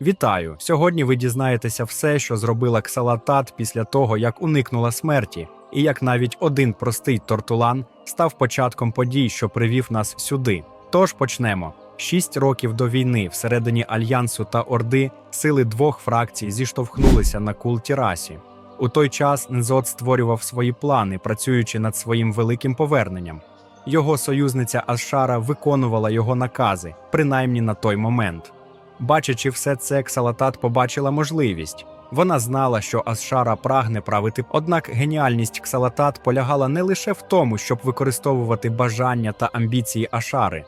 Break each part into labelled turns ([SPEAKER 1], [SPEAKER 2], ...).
[SPEAKER 1] Вітаю! Сьогодні ви дізнаєтеся все, що зробила Ксалатат після того, як уникнула смерті, і як навіть один простий тортулан став початком подій, що привів нас сюди. Тож почнемо. Шість років до війни всередині альянсу та Орди сили двох фракцій зіштовхнулися на Кул-Тірасі. У той час Нзот створював свої плани, працюючи над своїм великим поверненням. Його союзниця Ашара виконувала його накази, принаймні на той момент. Бачачи все це, Ксалатат побачила можливість. Вона знала, що Асшара прагне правити, однак геніальність Ксалатат полягала не лише в тому, щоб використовувати бажання та амбіції Ашари.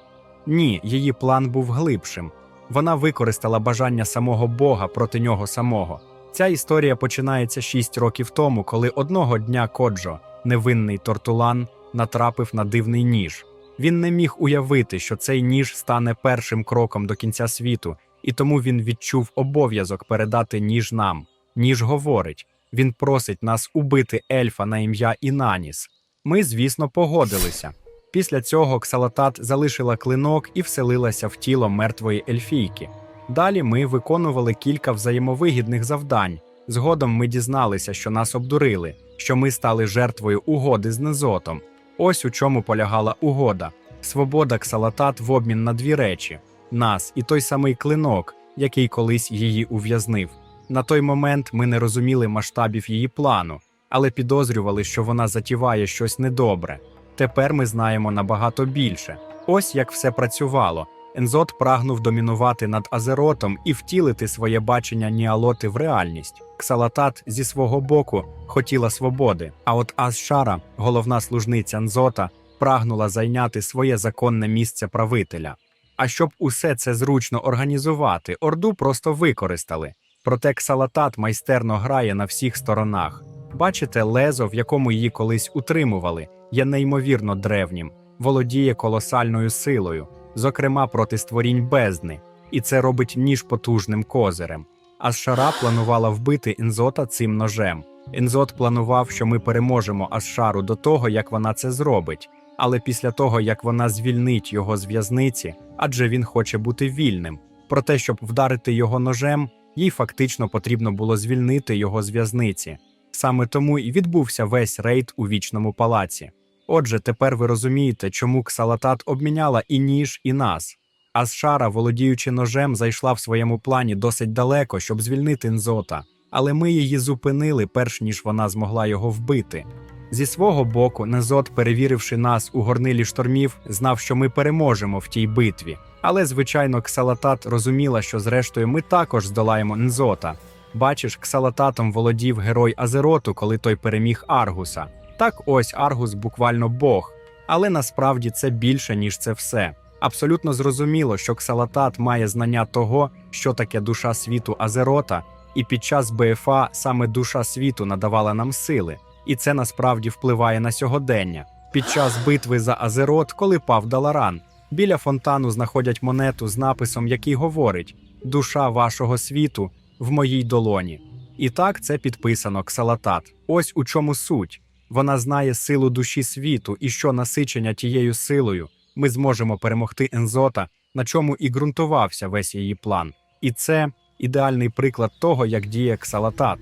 [SPEAKER 1] Ні, її план був глибшим. Вона використала бажання самого Бога проти нього самого. Ця історія починається шість років тому, коли одного дня Коджо, невинний тортулан, натрапив на дивний ніж. Він не міг уявити, що цей ніж стане першим кроком до кінця світу, і тому він відчув обов'язок передати ніж нам. Ніж говорить: він просить нас убити ельфа на ім'я Інаніс. Ми, звісно, погодилися. Після цього Ксалатат залишила клинок і вселилася в тіло мертвої ельфійки. Далі ми виконували кілька взаємовигідних завдань. Згодом ми дізналися, що нас обдурили, що ми стали жертвою угоди з Незотом. Ось у чому полягала угода: свобода Ксалатат в обмін на дві речі: нас і той самий клинок, який колись її ув'язнив. На той момент ми не розуміли масштабів її плану, але підозрювали, що вона затіває щось недобре. Тепер ми знаємо набагато більше. Ось як все працювало. Ензот прагнув домінувати над Азеротом і втілити своє бачення Ніалоти в реальність. Ксалатат зі свого боку хотіла свободи. А от Азшара, головна служниця Нзота, прагнула зайняти своє законне місце правителя. А щоб усе це зручно організувати, Орду просто використали. Проте Ксалатат майстерно грає на всіх сторонах. Бачите, лезо, в якому її колись утримували, є неймовірно древнім, володіє колосальною силою, зокрема проти створінь бездни, і це робить ніж потужним козирем. А планувала вбити Інзота цим ножем. Інзот планував, що ми переможемо Ашару до того, як вона це зробить. Але після того, як вона звільнить його з в'язниці, адже він хоче бути вільним. Про те, щоб вдарити його ножем, їй фактично потрібно було звільнити його з в'язниці. Саме тому і відбувся весь рейд у вічному палаці. Отже, тепер ви розумієте, чому Ксалатат обміняла і ніж, і нас. Асшара, володіючи ножем, зайшла в своєму плані досить далеко, щоб звільнити Нзота, але ми її зупинили, перш ніж вона змогла його вбити. Зі свого боку, Незот, перевіривши нас у горнилі штормів, знав, що ми переможемо в тій битві. Але, звичайно, Ксалатат розуміла, що зрештою ми також здолаємо Нзота. Бачиш, Ксалататом володів герой Азероту, коли той переміг Аргуса. Так ось Аргус буквально Бог. Але насправді це більше, ніж це все. Абсолютно зрозуміло, що Ксалатат має знання того, що таке душа світу Азерота, і під час БФА саме душа світу надавала нам сили, і це насправді впливає на сьогодення. Під час битви за Азерот, коли пав Даларан, біля фонтану знаходять монету з написом, який говорить: Душа вашого світу в моїй долоні. І так це підписано Ксалатат. Ось у чому суть. Вона знає силу душі світу і що насичення тією силою ми зможемо перемогти Ензота, на чому і ґрунтувався весь її план. І це ідеальний приклад того, як діє Ксалатат.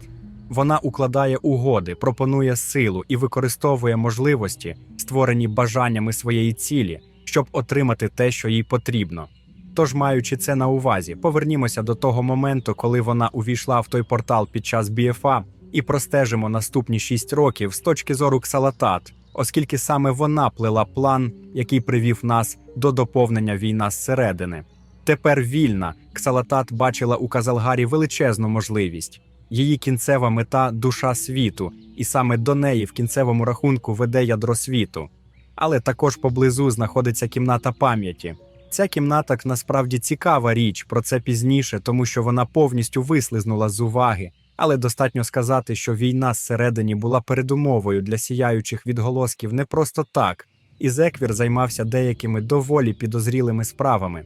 [SPEAKER 1] Вона укладає угоди, пропонує силу і використовує можливості, створені бажаннями своєї цілі, щоб отримати те, що їй потрібно. Тож, маючи це на увазі, повернімося до того моменту, коли вона увійшла в той портал під час BFA, і простежимо наступні шість років з точки зору Ксалатат, оскільки саме вона плела план, який привів нас до доповнення війна зсередини. Тепер вільна Ксалатат бачила у Казалгарі величезну можливість. Її кінцева мета душа світу, і саме до неї в кінцевому рахунку веде ядро світу. Але також поблизу знаходиться кімната пам'яті. Ця кімната насправді цікава річ, про це пізніше, тому що вона повністю вислизнула з уваги. Але достатньо сказати, що війна зсередині була передумовою для сіяючих відголосків не просто так, і Зеквір займався деякими доволі підозрілими справами.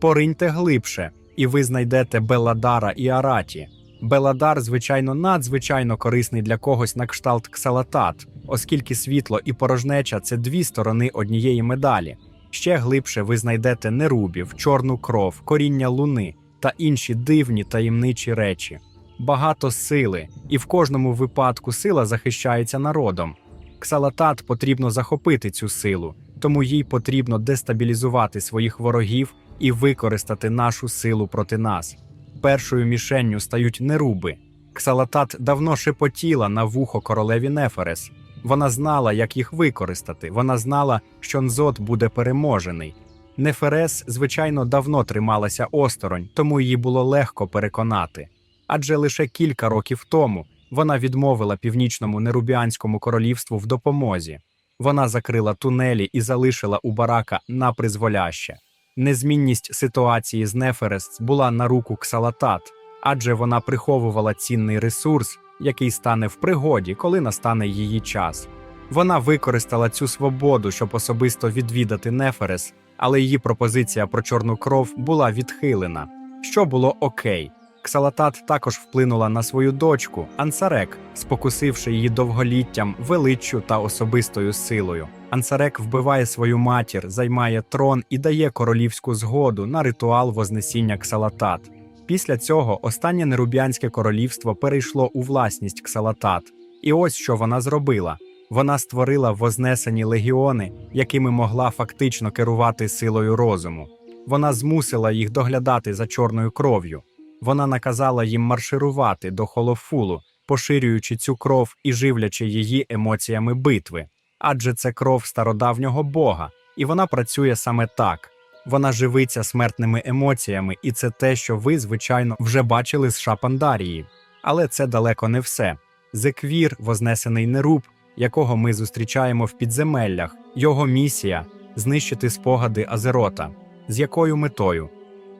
[SPEAKER 1] Пориньте глибше, і ви знайдете Беладара і Араті. Беладар, звичайно, надзвичайно корисний для когось на кшталт Ксалатат, оскільки світло і порожнеча це дві сторони однієї медалі. Ще глибше ви знайдете нерубів, чорну кров, коріння луни, та інші дивні таємничі речі. Багато сили, і в кожному випадку сила захищається народом. Ксалатат потрібно захопити цю силу, тому їй потрібно дестабілізувати своїх ворогів і використати нашу силу проти нас. Першою мішенню стають неруби. Ксалатат давно шепотіла на вухо королеві Неферес. Вона знала, як їх використати. Вона знала, що Нзот буде переможений. Неферес, звичайно, давно трималася осторонь, тому її було легко переконати. Адже лише кілька років тому вона відмовила північному нерубіанському королівству в допомозі. Вона закрила тунелі і залишила у барака на призволяще. Незмінність ситуації з Неферес була на руку Ксалатат, адже вона приховувала цінний ресурс, який стане в пригоді, коли настане її час. Вона використала цю свободу, щоб особисто відвідати Неферес, але її пропозиція про чорну кров була відхилена, що було окей. Ксалатат також вплинула на свою дочку Ансарек, спокусивши її довголіттям, величчю та особистою силою. Ансарек вбиває свою матір, займає трон і дає королівську згоду на ритуал Вознесіння Ксалатат. Після цього останнє нерубіанське королівство перейшло у власність Ксалатат. І ось що вона зробила: вона створила вознесені легіони, якими могла фактично керувати силою розуму. Вона змусила їх доглядати за чорною кров'ю. Вона наказала їм марширувати до холофулу, поширюючи цю кров і живлячи її емоціями битви. Адже це кров стародавнього Бога, і вона працює саме так. Вона живиться смертними емоціями, і це те, що ви, звичайно, вже бачили з Шапандарії. Але це далеко не все. Зеквір, вознесений неруб, якого ми зустрічаємо в підземеллях, його місія знищити спогади Азерота. З якою метою?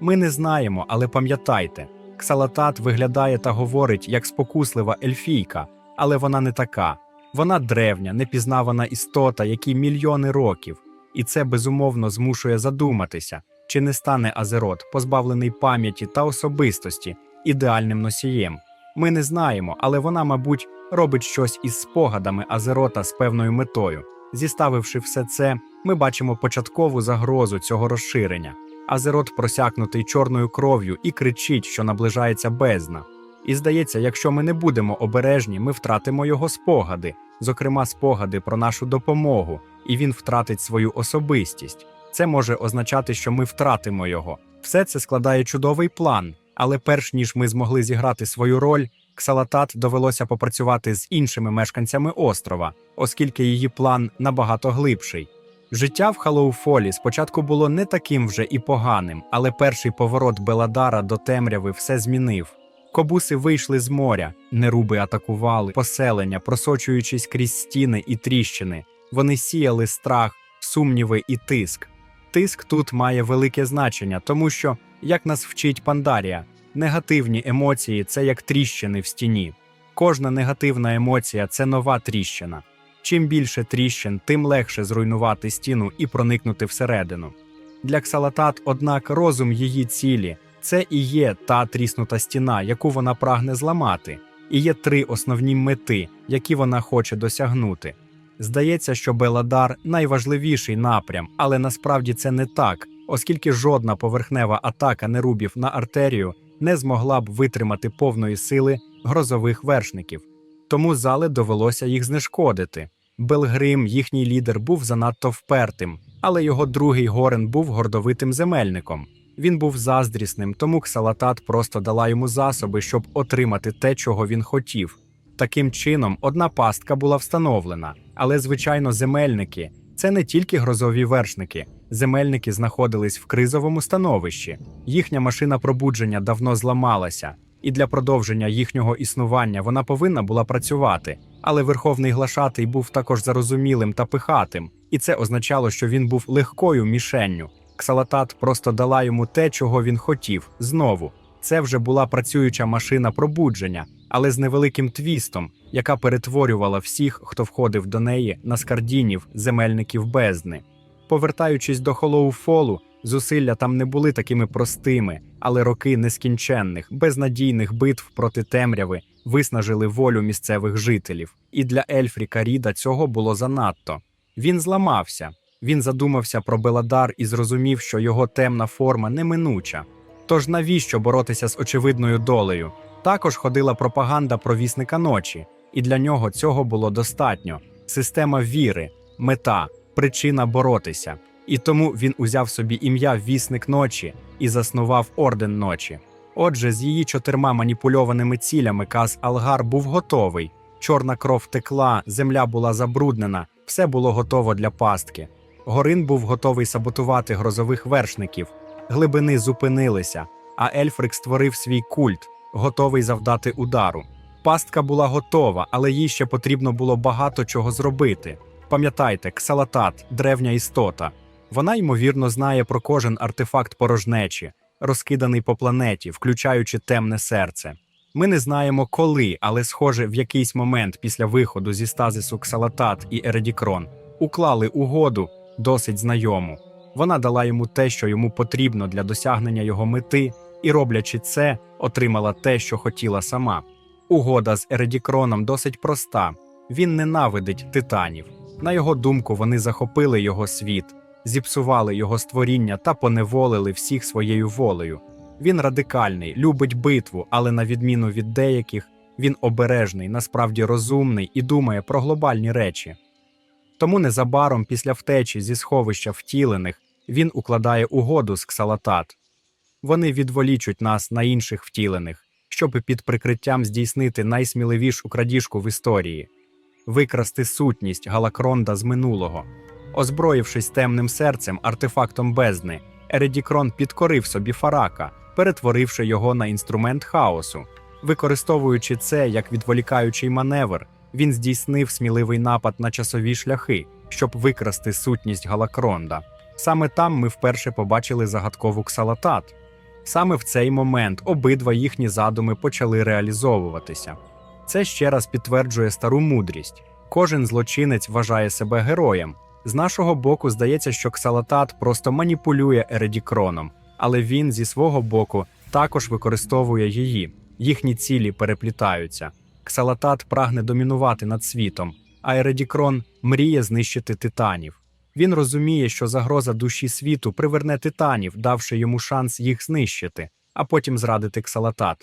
[SPEAKER 1] Ми не знаємо, але пам'ятайте, Ксалатат виглядає та говорить як спокуслива ельфійка, але вона не така. Вона древня, непізнавана істота, якій мільйони років, і це безумовно змушує задуматися, чи не стане Азерот, позбавлений пам'яті та особистості, ідеальним носієм. Ми не знаємо, але вона, мабуть, робить щось із спогадами Азерота з певною метою. Зіставивши все це, ми бачимо початкову загрозу цього розширення. Азерот просякнутий чорною кров'ю і кричить, що наближається бездна. І здається, якщо ми не будемо обережні, ми втратимо його спогади, зокрема спогади про нашу допомогу, і він втратить свою особистість. Це може означати, що ми втратимо його. Все це складає чудовий план, але перш ніж ми змогли зіграти свою роль, Ксалатат довелося попрацювати з іншими мешканцями острова, оскільки її план набагато глибший. Життя в Халоуфолі спочатку було не таким вже і поганим, але перший поворот Беладара до темряви все змінив. Кобуси вийшли з моря, неруби атакували поселення, просочуючись крізь стіни і тріщини. Вони сіяли страх, сумніви і тиск. Тиск тут має велике значення, тому що, як нас вчить Пандарія, негативні емоції це як тріщини в стіні. Кожна негативна емоція це нова тріщина. Чим більше тріщин, тим легше зруйнувати стіну і проникнути всередину. Для Ксалатат, однак, розум її цілі це і є та тріснута стіна, яку вона прагне зламати, і є три основні мети, які вона хоче досягнути. Здається, що Беладар найважливіший напрям, але насправді це не так, оскільки жодна поверхнева атака нерубів на артерію не змогла б витримати повної сили грозових вершників. Тому зали довелося їх знешкодити. Белгрим, їхній лідер, був занадто впертим, але його другий горен був гордовитим земельником. Він був заздрісним, тому Ксалатат просто дала йому засоби, щоб отримати те, чого він хотів. Таким чином, одна пастка була встановлена, але, звичайно, земельники це не тільки грозові вершники. Земельники знаходились в кризовому становищі. Їхня машина пробудження давно зламалася, і для продовження їхнього існування вона повинна була працювати. Але верховний глашатий був також зарозумілим та пихатим, і це означало, що він був легкою мішенню. Ксалатат просто дала йому те, чого він хотів. Знову це вже була працююча машина пробудження, але з невеликим твістом, яка перетворювала всіх, хто входив до неї, на скардінів, земельників бездни. Повертаючись до Холоуфолу, зусилля там не були такими простими, але роки нескінченних, безнадійних битв проти темряви виснажили волю місцевих жителів. І для Ельфріка Ріда цього було занадто. Він зламався. Він задумався про Беладар і зрозумів, що його темна форма неминуча. Тож навіщо боротися з очевидною долею? Також ходила пропаганда про вісника ночі, і для нього цього було достатньо. Система віри, мета, причина боротися. І тому він узяв собі ім'я Вісник ночі і заснував орден ночі. Отже, з її чотирма маніпульованими цілями Каз Алгар був готовий. Чорна кров текла, земля була забруднена, все було готово для пастки. Горин був готовий саботувати грозових вершників. Глибини зупинилися, а Ельфрик створив свій культ, готовий завдати удару. Пастка була готова, але їй ще потрібно було багато чого зробити. Пам'ятайте, ксалатат, древня істота. Вона ймовірно знає про кожен артефакт порожнечі, розкиданий по планеті, включаючи темне серце. Ми не знаємо коли, але схоже, в якийсь момент після виходу зі стазису Ксалатат і Ередікрон уклали угоду досить знайому. Вона дала йому те, що йому потрібно для досягнення його мети, і, роблячи це, отримала те, що хотіла сама. Угода з Ередікроном досить проста. Він ненавидить титанів. На його думку, вони захопили його світ, зіпсували його створіння та поневолили всіх своєю волею. Він радикальний, любить битву, але на відміну від деяких, він обережний, насправді розумний і думає про глобальні речі. Тому незабаром після втечі зі сховища втілених він укладає угоду з Ксалатат. Вони відволічуть нас на інших втілених, щоб під прикриттям здійснити найсміливішу крадіжку в історії викрасти сутність Галакронда з минулого. Озброївшись темним серцем, артефактом бездни, Ередікрон підкорив собі Фарака, перетворивши його на інструмент хаосу. Використовуючи це як відволікаючий маневр, він здійснив сміливий напад на часові шляхи, щоб викрасти сутність Галакронда. Саме там ми вперше побачили загадкову ксалатат. Саме в цей момент обидва їхні задуми почали реалізовуватися. Це ще раз підтверджує стару мудрість. Кожен злочинець вважає себе героєм. З нашого боку здається, що Ксалатат просто маніпулює Ередікроном, але він зі свого боку також використовує її. Їхні цілі переплітаються. Ксалатат прагне домінувати над світом, а Ередікрон мріє знищити титанів. Він розуміє, що загроза душі світу приверне титанів, давши йому шанс їх знищити, а потім зрадити Ксалатат.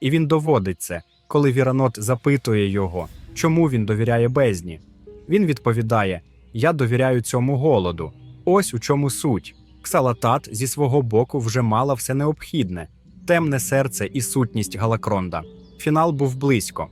[SPEAKER 1] І він доводить це, коли Віранот запитує його, чому він довіряє бездні. Він відповідає: Я довіряю цьому голоду. Ось у чому суть. Ксалатат зі свого боку вже мала все необхідне, темне серце і сутність Галакронда. Фінал був близько.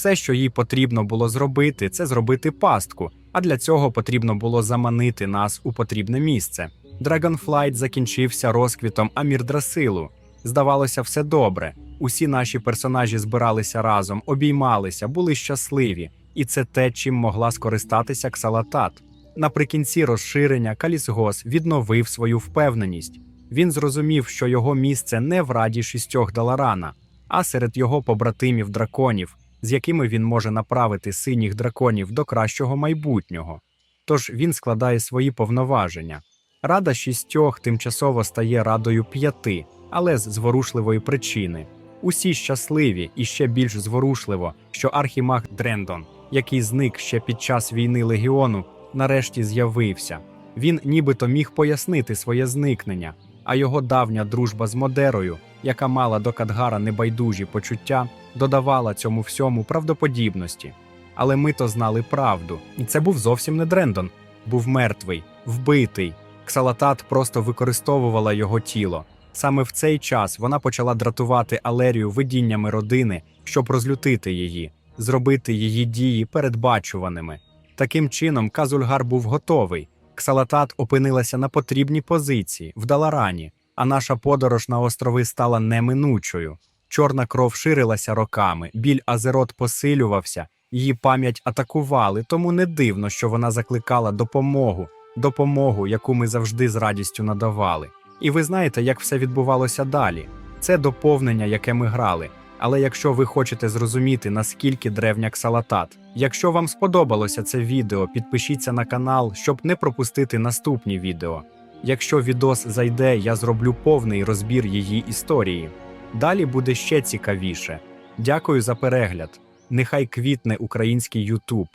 [SPEAKER 1] Все, що їй потрібно було зробити, це зробити пастку, а для цього потрібно було заманити нас у потрібне місце. Dragonflight закінчився розквітом Амірдрасилу. Здавалося, все добре. Усі наші персонажі збиралися разом, обіймалися, були щасливі, і це те, чим могла скористатися Ксалатат. Наприкінці розширення Калісгос відновив свою впевненість. Він зрозумів, що його місце не в раді шістьох Даларана, а серед його побратимів драконів, з якими він може направити синіх драконів до кращого майбутнього. Тож він складає свої повноваження. Рада шістьох тимчасово стає радою п'яти, але з зворушливої причини. Усі щасливі і ще більш зворушливо, що архімаг Дрендон, який зник ще під час війни легіону, нарешті з'явився. Він нібито міг пояснити своє зникнення, а його давня дружба з Модерою, яка мала до Кадгара небайдужі почуття, додавала цьому всьому правдоподібності. Але ми то знали правду, і це був зовсім не Дрендон, був мертвий, вбитий. Ксалатат просто використовувала його тіло. Саме в цей час вона почала дратувати Алерію видіннями родини, щоб розлютити її, зробити її дії передбачуваними. Таким чином, Казульгар був готовий. Ксалатат опинилася на потрібній позиції в Даларані, а наша подорож на острови стала неминучою. Чорна кров ширилася роками, біль Азерот посилювався, її пам'ять атакували, тому не дивно, що вона закликала допомогу, допомогу, яку ми завжди з радістю надавали. І ви знаєте, як все відбувалося далі. Це доповнення, яке ми грали. Але якщо ви хочете зрозуміти, наскільки древня Ксалатат, якщо вам сподобалося це відео, підпишіться на канал, щоб не пропустити наступні відео. Якщо відос зайде, я зроблю повний розбір її історії. Далі буде ще цікавіше. Дякую за перегляд. Нехай квітне український Ютуб.